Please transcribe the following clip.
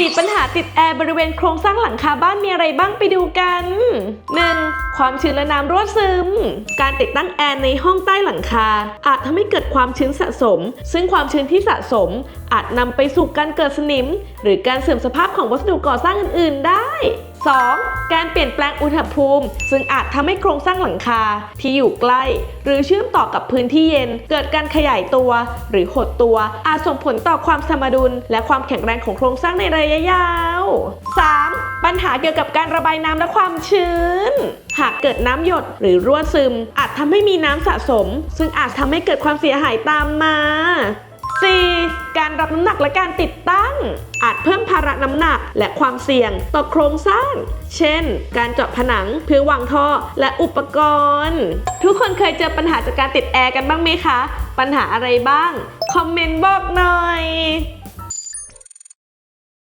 4. ปัญหาติดแอร์บริเวณโครงสร้างหลังคาบ้านมีอะไรบ้างไปดูกัน 1. ความชื้นและน้ำรั่วซึม การติดตั้งแอร์ในห้องใต้หลังคา อาจทำให้เกิดความชื้นสะสม ซึ่งความชื้นที่สะสม อาจนำไปสู่การเกิดสนิม หรือการเสื่อมสภาพของวัสดุก่อสร้างอื่น ๆ ได้ 2. การเปลี่ยนแปลงอุณหภูมิ ซึ่งอาจทำให้โครงสร้างหลังคาที่อยู่ใกล้ หรือเชื่อมต่อกับพื้นที่เย็น เกิดการขยายตัว หรือหดตัว อาจส่งผลต่อความสมดุล และความแข็งแรงของโครงสร้างในระยะยาว 3. ปัญหาเกี่ยวกับการระบายน้ำและความชื้น หากเกิดน้ำหยดหรือรั่วซึม อาจทำให้มีน้ำสะสม ซึ่งอาจทำให้เกิดความเสียหายตามมา รรับน้ำหนักและการติดตั้ง อาจเพิ่มภาระน้ำหนักและความเสี่ยงต่อโครงสร้าง เช่น การเจาะผนังเพื่อวางท่อและอุปกรณ์ ทุกคนเคยเจอปัญหาจากการติดแอร์กันบ้างไหมคะ ปัญหาอะไรบ้าง คอมเมนต์บอกหน่อย